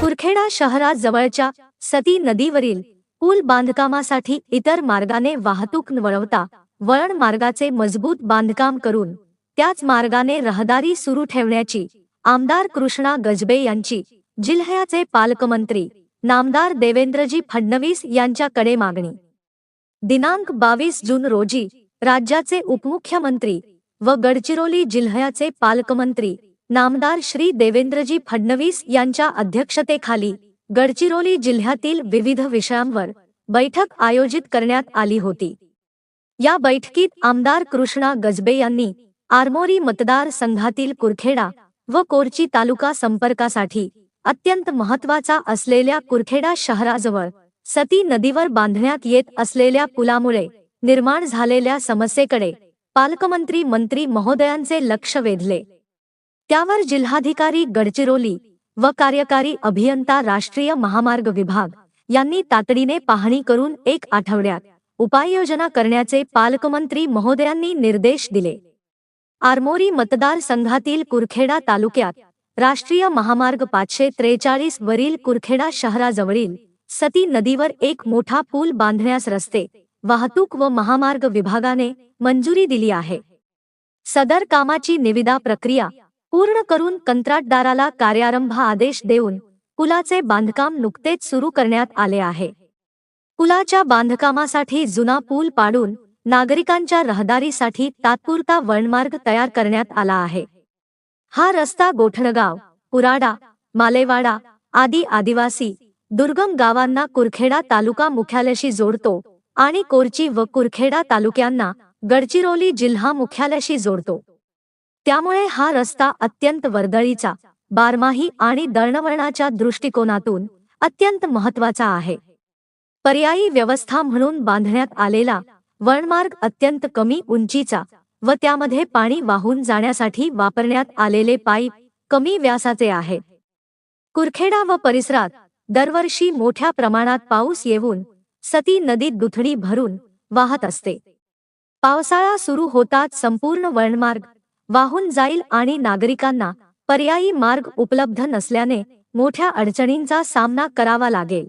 कुरखेडा शहराजवळच्या सती नदीवरील पूल बांधकामासाठी इतर मार्गाने वाहतूक वळवता वळण मार्गाचे मजबूत बांधकाम करून त्याच मार्गाने रहदारी सुरू ठेवण्याची आमदार कृष्णा गजबे यांची जिल्ह्याचे पालकमंत्री नामदार देवेंद्रजी फडणवीस यांच्याकडे मागणी. दिनांक बावीस जून रोजी राज्याचे उपमुख्यमंत्री व गडचिरोली जिल्ह्याचे पालकमंत्री नामदार श्री देवेंद्रजी फडणवीस यांच्या अध्यक्षतेखाली गडचिरोली जिल्ह्यातील विविध विषयांवर बैठक आयोजित करण्यात आली होती. या बैठकीत आमदार कृष्णा गजबे यांनी आरमोरी मतदार संघातील कुरखेडा व कोरची तालुका संपर्कासाठी अत्यंत महत्त्वाचा असलेल्या कुरखेडा शहराजवळ सती नदीवर बांधण्यात येत असलेल्या पुलामुळे निर्माण झालेल्या समस्येकडे पालकमंत्री मंत्री महोदयांचे लक्ष वेधले. त्यावर जिल्हाधिकारी गडचिरोली व कार्यकारी अभियंता राष्ट्रीय महामार्ग विभाग यांनी तातडीने पाहणी करून एक आठवड्यात उपाययोजना करण्याचे पालकमंत्री महोदयांनी निर्देश दिले. आरमोरी मतदारसंघातील कुरखेडा तालुक्यात राष्ट्रीय महामार्ग पाचशे त्रेचाळीस वरील कुरखेडा शहराजवळील सती नदीवर एक मोठा पूल बांधण्यास रस्ते वाहतूक व महामार्ग विभागाने मंजुरी दिली आहे. सदर कामाची निविदा प्रक्रिया पूर्ण करून कंत्राटदाराला कार्यारंभ आदेश देऊन पुलाचे बांधकाम नुकतेच सुरू करण्यात आले आहे. पुलाच्या बांधकामासाठी जुना पूल पाडून नागरिकांच्या रहदारीसाठी तात्पुरता वळणमार्ग तयार करण्यात आला आहे. हा रस्ता गोठणगाव पुराडा मालेवाडा आदी आदिवासी दुर्गम गावांना कुरखेडा तालुका मुख्यालयाशी जोडतो आणि कोरची व कुरखेडा तालुक्यांना गडचिरोली जिल्हा मुख्यालयाशी जोडतो. त्यामुळे हा रस्ता अत्यंत वर्दळीचा बारमाही आणि दळणवळणाच्या दृष्टिकोनातून अत्यंत महत्त्वाचा आहे. पर्यायी व्यवस्था म्हणून बांधण्यात आलेला वळणमार्ग अत्यंत कमी उंचीचा व त्यामध्ये पाणी वाहून जाण्यासाठी वापरण्यात आलेले पाईप कमी व्यासाचे आहे. कुरखेडा व परिसरात दरवर्षी मोठ्या प्रमाणात पाऊस येऊन सती नदीत दुथडी भरून वाहत असते. पावसाळा सुरू होताच संपूर्ण वळणमार्ग वाहून जाईल आणि नागरिकांना पर्यायी मार्ग उपलब्ध नसल्याने मोठ्या अडचणींचा सामना करावा लागेल.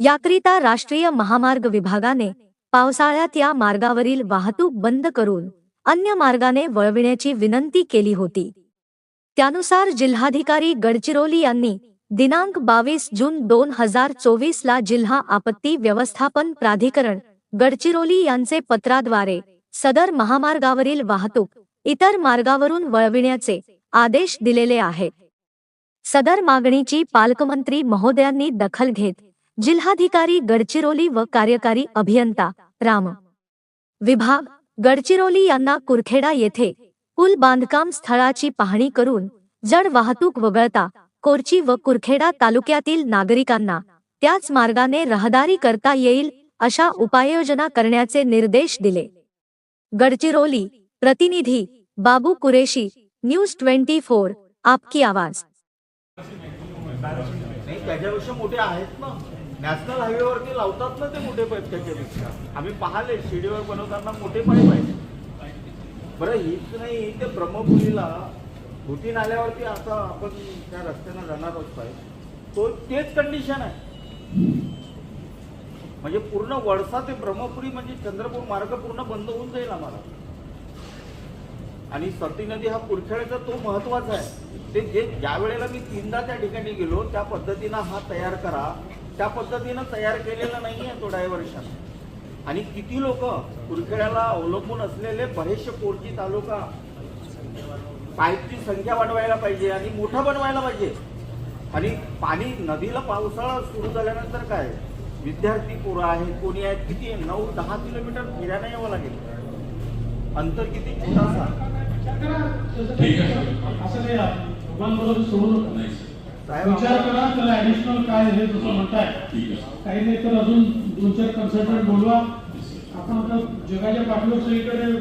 याकरिता राष्ट्रीय महामार्ग विभागाने पावसाळ्यात या मार्गावरील वाहतूक बंद करून अन्य मार्गाने वळविण्याची विनंती केली होती. त्यानुसार जिल्हाधिकारी गडचिरोली यांनी दिनांक बावीस जून दोन हजार चोवीस ला जिल्हा आपत्ती व्यवस्थापन प्राधिकरण गडचिरोली यांचे पत्राद्वारे सदर महामार्गावरील वाहतूक इतर मार्गावरून वळविण्याचे आदेश दिलेले आहेत. सदर मागणीची पालकमंत्री महोदयांनी दखल घेत जिल्हाधिकारी गडचिरोली व कार्यकारी अभियंता राम. विभाग गडचिरोली यांना कुरखेडा येथे पूल बांधकाम स्थळाची पाहणी करून जड वाहतूक वगळता कोरची व कुरखेडा तालुक्यातील नागरिकांना त्याच मार्गाने रहदारी करता येईल अशा उपाययोजना करण्याचे निर्देश दिले. गडचिरोली प्रतिनिधी Babu Qureshi news twenty four आपकी आवाज. त्याच्यापेक्षा मोठे आहेत ना. नॅशनल हायवेवरती लावतात ना ते मोठे पाईप त्याच्यापेक्षा. आम्ही पाहिले शिडीवर बनवताना मोठे पाईप आहेत. बरं हीच नाही ते ब्रह्मपुरीला घुटी नाल्यावरती आता आपण त्या रस्त्यानं जाणार आहोत तो तेच कंडिशन आहे. म्हणजे पूर्ण वळसा ते ब्रह्मपुरी म्हणजे चंद्रपूर मार्ग पूर्ण बंद होऊन जाईल आम्हाला. आणि सती नदी हा कुरखेड्याचा तो महत्त्वाचा आहे. ते जे ज्या वेळेला मी तीनदा त्या ठिकाणी गेलो त्या पद्धतीनं हा तयार करा. त्या पद्धतीनं तयार केलेला नाही आहे तो डायव्हर्शन आणि किती लोक कुरखेड्याला अवलंबून असलेले बरेचसे कोरची तालुका पाईपची संख्या वाढवायला पाहिजे आणि मोठा बनवायला पाहिजे. आणि पाणी नदीला पावसाळा सुरू झाल्यानंतर काय? विद्यार्थी पोरं आहेत कोणी आहेत किती नऊ दहा किलोमीटर फिरायला यावं लागेल. अंतर किती? छोटासा. ठीक आहे. असं नाही दोघांबरोबर सोडू नका. नाही विचार करा त्याला ऍडिशनल काय हे जसं म्हणताय. काही नाही तर अजून दोन चार कन्सल्टंट बोलवा. आपण आता जगाच्या पाठीवर सगळीकडे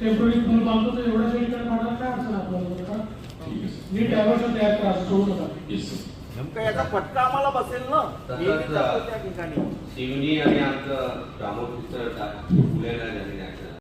टेंपररी पूल बांधतो तर एवढ्या सगळीकडे पाठवायला काय अडचण आपल्याला? का? ठीक आहे नीट डायव्हर्शन तयार करा सोडू नका. नेमका याचा फटका आम्हाला बसेल ना? त्या ठिकाणी. शिवनी आणि आमचं झालेलं आहे